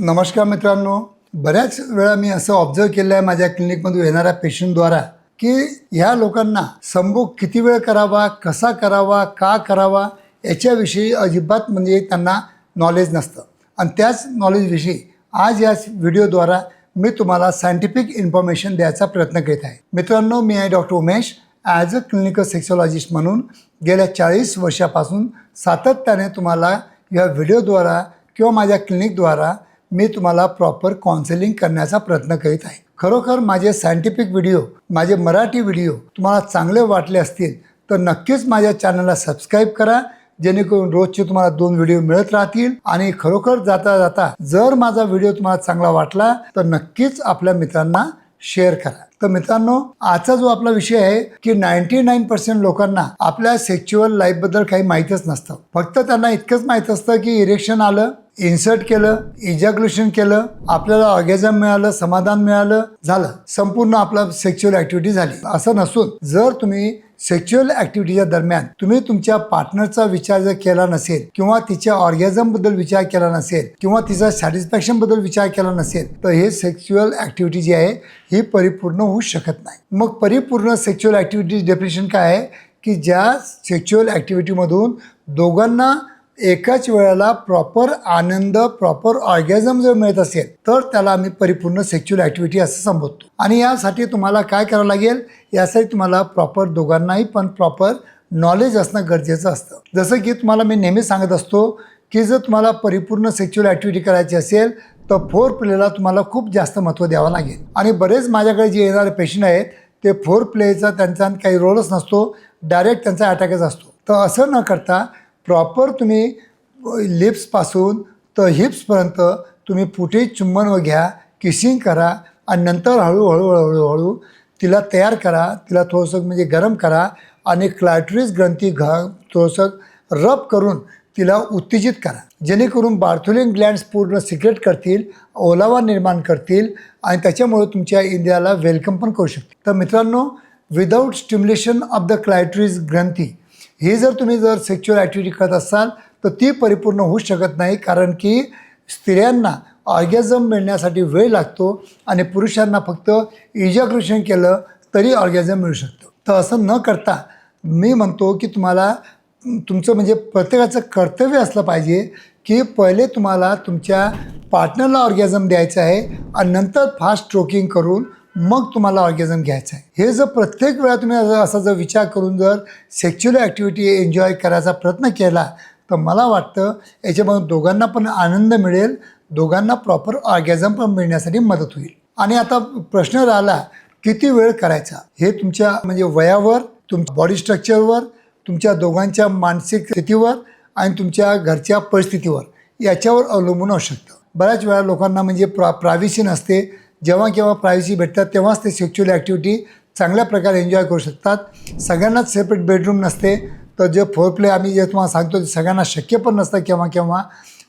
नमस्कार मित्रांनो. बऱ्याच वेळा मी असं ऑब्झर्व केलं आहे माझ्या क्लिनिकमधून येणाऱ्या पेशंटद्वारा की ह्या लोकांना संभोग किती वेळ करावा कसा करावा का करावा याच्याविषयी अजिबात म्हणजे त्यांना नॉलेज नसतं. आणि त्याच नॉलेजविषयी आज या व्हिडिओद्वारा मी तुम्हाला सायंटिफिक इन्फॉर्मेशन द्यायचा प्रयत्न करीत आहे. मित्रांनो मी आहे doctor Umesh. As a clinical sexologist म्हणून गेल्या चाळीस वर्षापासून सातत्याने तुम्हाला या व्हिडिओद्वारा किंवा माझ्या क्लिनिकद्वारा मी तुम्हाला प्रॉपर काउन्सिलिंग करण्याचा प्रयत्न करीत आहे. खरोखर माझे सायंटिफिक व्हिडिओ माझे मराठी व्हिडिओ तुम्हाला चांगले वाटले असतील तर नक्कीच माझ्या चॅनलला सबस्क्राईब करा जेणेकरून रोजचे तुम्हाला दोन व्हिडिओ मिळत राहतील. आणि खरोखर जाता जाता जर माझा व्हिडिओ तुम्हाला चांगला वाटला तर नक्कीच आपल्या मित्रांना शेअर करा. तर मित्रांनो आजचा जो आपला विषय आहे की नाईन्टी नाईन पर्सेंट लोकांना आपल्या सेक्च्युअल लाईफबद्दल काही माहीतच नसतं. फक्त त्यांना इतकंच माहीत असतं की इरेक्शन आलं इन्सर्ट केलं इजॅक्युलेशन केलं आपल्याला ऑर्गॅझम मिळालं समाधान मिळालं झालं. संपूर्ण आपला सेक्च्युअल ऍक्टिव्हिटी झाली. असं नसून जर तुम्ही सेक्च्युअल ऍक्टिव्हिटीच्या दरम्यान तुम्ही तुमच्या पार्टनरचा विचार जर केला नसेल किंवा तिच्या ऑर्गॅझमबद्दल विचार केला नसेल किंवा तिचा सॅटिस्फॅक्शनबद्दल विचार केला नसेल तर हे सेक्च्युअल ऍक्टिव्हिटी जी आहे ही परिपूर्ण होऊ शकत नाही. मग परिपूर्ण सेक्च्युअल ऍक्टिव्हिटी डेफिनेशन काय आहे? की ज्या सेक्च्युअल ऍक्टिव्हिटीमधून दोघांना एकाच वेळेला प्रॉपर आनंद प्रॉपर ऑर्गॅझम जर मिळत असेल तर त्याला आम्ही परिपूर्ण सेक्च्युअल ॲक्टिव्हिटी असं संबोधतो. आणि यासाठी तुम्हाला काय करावं लागेल? यासाठी तुम्हाला प्रॉपर दोघांनाही पण प्रॉपर नॉलेज असणं गरजेचं असतं. जसं की तुम्हाला मी नेहमी सांगत असतो की जर तुम्हाला परिपूर्ण सेक्च्युअल ॲक्टिव्हिटी करायची असेल तर फोर प्लेला तुम्हाला खूप जास्त महत्त्व द्यावं लागेल. आणि बरेच माझ्याकडे जे येणारे पेशंट आहेत ते फोर प्लेचा त्यांचा काही रोलच नसतो डायरेक्ट त्यांचा अटॅकच असतो. तर असं न करता प्रॉपर तुम्ही लिप्सपासून तर हिप्सपर्यंत तुम्ही पुढे चुंबन व घ्या किसिंग करा आणि नंतर हळूहळू हळूहळू तिला तयार करा तिला थोडंसं म्हणजे गरम करा आणि क्लायट्रिस ग्रंथी घा थोडंसं रब करून तिला उत्तेजित करा. जेणेकरून बार्थोलिन ग्लँड्स पूर्ण सिक्रेट करतील ओलावा निर्माण करतील आणि त्याच्यामुळे तुमच्या इंडियाला वेलकम पण करू शकतील. तर मित्रांनो without stimulation of the clitoris ग्रंथी हे जर तुम्ही जर सेक्च्युअल ॲक्टिव्हिटी करत असाल तर ती परिपूर्ण होऊ शकत नाही कारण की स्त्रियांना ऑर्गॅझम मिळण्यासाठी वेळ लागतो आणि पुरुषांना फक्त इजाक्रेशन केलं तरी ऑर्गॅझम मिळू शकतं. तर असं न करता मी म्हणतो की तुम्हाला तुमचं म्हणजे प्रत्येकाचं कर्तव्य असलं पाहिजे की पहिले तुम्हाला तुमच्या पार्टनरला ऑर्गॅझम द्यायचं आहे आणि नंतर फास्ट स्ट्रोकिंग करून मग तुम्हाला ऑर्गेझम घ्यायचं आहे. हे जर प्रत्येक वेळा तुम्ही असा जर विचार करून जर सेक्च्युअल ॲक्टिव्हिटी एन्जॉय करायचा प्रयत्न केला तर मला वाटतं याच्यामधून दोघांना पण आनंद मिळेल दोघांना प्रॉपर ऑर्गॅझम पण मिळण्यासाठी मदत होईल. आणि आता प्रश्न राहिला किती वेळ करायचा? हे तुमच्या म्हणजे वयावर तुमच्या बॉडी स्ट्रक्चरवर तुमच्या दोघांच्या मानसिक स्थितीवर आणि तुमच्या घरच्या परिस्थितीवर याच्यावर अवलंबून असू शकतं. बऱ्याच वेळा लोकांना म्हणजे प्रा प्रायव्हसी नसते जेव्हा केव्हा प्रायव्हसी भेटतात तेव्हाच ते सेक्च्युअल ॲक्टिव्हिटी चांगल्या प्रकारे एन्जॉय करू शकतात. सगळ्यांनाच सेपरेट बेडरूम नसते. तर जे फोर प्ले आम्ही जे तुम्हाला सांगतो ते सगळ्यांना शक्य पण नसतं केव्हा केव्हा.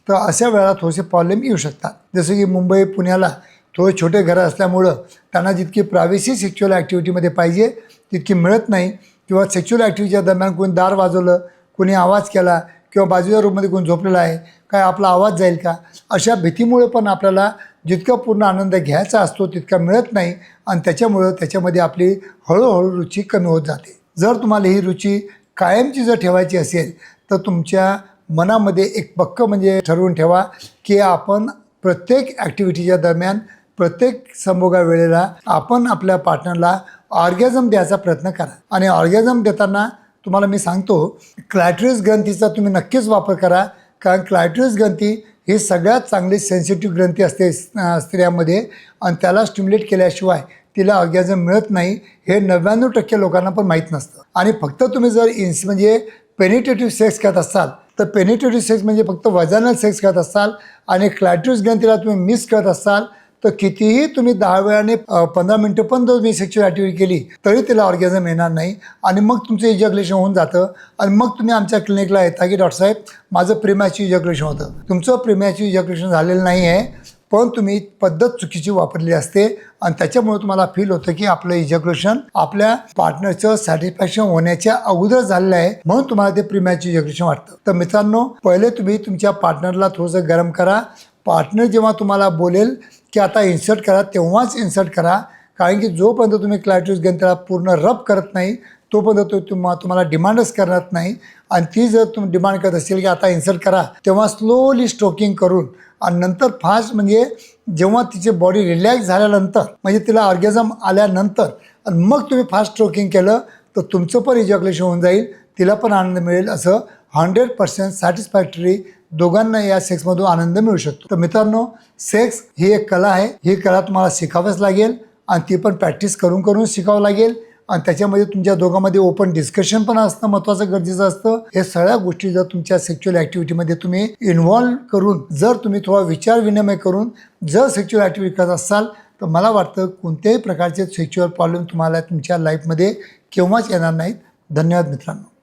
तर अशा वेळा थोडेसे प्रॉब्लेम येऊ शकतात. जसं की मुंबई पुण्याला थोडे छोटे घरं असल्यामुळं त्यांना जितकी प्रायव्हसी सेक्च्युअल ॲक्टिव्हिटीमध्ये पाहिजे तितकी मिळत नाही. किंवा सेक्च्युअल ॲक्टिव्हिटीच्या दरम्यान कोणी दार वाजवलं कोणी आवाज केला किंवा बाजूच्या रूममध्ये कोणी झोपलेला आहे काय आपला आवाज जाईल का? अशा भीतीमुळे पण आपल्याला जितका पूर्ण आनंद घ्यायचा असतो तितका मिळत नाही. आणि त्याच्यामुळं त्याच्यामध्ये आपली हळूहळू रुची कमी होत जाते. जर तुम्हाला ही रुची कायमची जर ठेवायची असेल तर तुमच्या मनामध्ये एक पक्क म्हणजे ठरवून ठेवा की आपण प्रत्येक ॲक्टिव्हिटीच्या दरम्यान प्रत्येक संभोगा वेळेला आपण आपल्या पार्टनरला ऑर्गॅझम द्यायचा प्रयत्न करा. आणि ऑर्गॅझम देताना तुम्हाला मी सांगतो क्लॅटरीज ग्रंथीचा तुम्ही नक्कीच वापर करा. कारण क्लायट्रिस ग्रंथी ही सगळ्यात चांगली सेन्सिटिव्ह ग्रंथी असते स्त्रियामध्ये. आणि त्याला स्टिम्युलेट केल्याशिवाय तिला ऑर्गॅझम मिळत नाही हे नव्याण्णव टक्के लोकांना पण माहीत नसतं. आणि फक्त तुम्ही जर इन्स म्हणजे पेनिटेटिव्ह म्हणजे सेक्स करत असाल तर पेनिटेटिव्ह सेक्स म्हणजे फक्त वजानल सेक्स करत असाल आणि क्लायट्रिस ग्रंथीला तुम्ही मिस करत असाल तर कितीही तुम्ही दहा वेळाने पंधरा मिनटं पण जर तुम्ही सेक्च्युअल ॲक्टिव्हिटी केली तरी त्याला ऑर्गॅझम येणार नाही. आणि मग तुमचं इजॅक्युलेशन होऊन जातं. आणि मग तुम्ही आमच्या क्लिनिकला येता की डॉक्टर साहेब माझं प्रेमॅची इजॅक्युलेशन होतं. तुमचं प्रेमॅची इजॅक्युलेशन झालेलं नाही आहे पण तुम्ही पद्धत चुकीची वापरली असते. आणि त्याच्यामुळे तुम्हाला फील होतं की आपलं इजॅक्युलेशन आपल्या पार्टनरचं सॅटिस्फॅक्शन होण्याच्या अगोदर झालेलं आहे म्हणून तुम्हाला ते प्रिमॅच इजॅक्युलेशन वाटतं. तर मित्रांनो पहिले तुम्ही तुमच्या पार्टनरला थोडंसं गरम करा. पार्टनर जेव्हा तुम्हाला बोलेल की आता इन्सर्ट करा तेव्हाच इन्सर्ट करा. कारण की जोपर्यंत तुम्ही क्लायटोस घेऊन त्याला पूर्ण रब करत नाही तोपर्यंत तो तुम्हा तुम्हाला डिमांडच करत नाही. आणि ती जर तुम्ही डिमांड करत असेल की आता इन्सर्ट करा तेव्हा स्लोली स्ट्रोकिंग करून आणि नंतर फास्ट म्हणजे जेव्हा तिची बॉडी रिलॅक्स झाल्यानंतर म्हणजे तिला ऑर्गॅझम आल्यानंतर आणि मग तुम्ही फास्ट स्ट्रोकिंग केलं तर तुमचं पण इजॅक्युलेशन होऊन जाईल तिला पण आनंद मिळेल असं हंड्रेड पर्सेंट सॅटिस्फॅक्टरी दोघांना या सेक्समधून आनंद मिळू शकतो. तर मित्रांनो सेक्स ही एक कला आहे. ही कला तुम्हाला शिकावंच लागेल आणि ती पण प्रॅक्टिस करून करून शिकावं लागेल. आणि त्याच्यामध्ये तुमच्या दोघांमध्ये ओपन डिस्कशन पण असणं महत्त्वाचं गरजेचं असतं. हे सगळ्या गोष्टी जर तुमच्या सेक्च्युअल ॲक्टिव्हिटीमध्ये तुम्ही इन्व्हॉल्व्ह करून जर तुम्ही थोडा विचार विनिमय करून जर सेक्च्युअल ॲक्टिव्हिटी करत असाल तर मला वाटतं कोणत्याही प्रकारचे सेक्च्युअल प्रॉब्लेम तुम्हाला तुमच्या लाईफमध्ये केव्हाच येणार नाहीत. धन्यवाद मित्रांनो.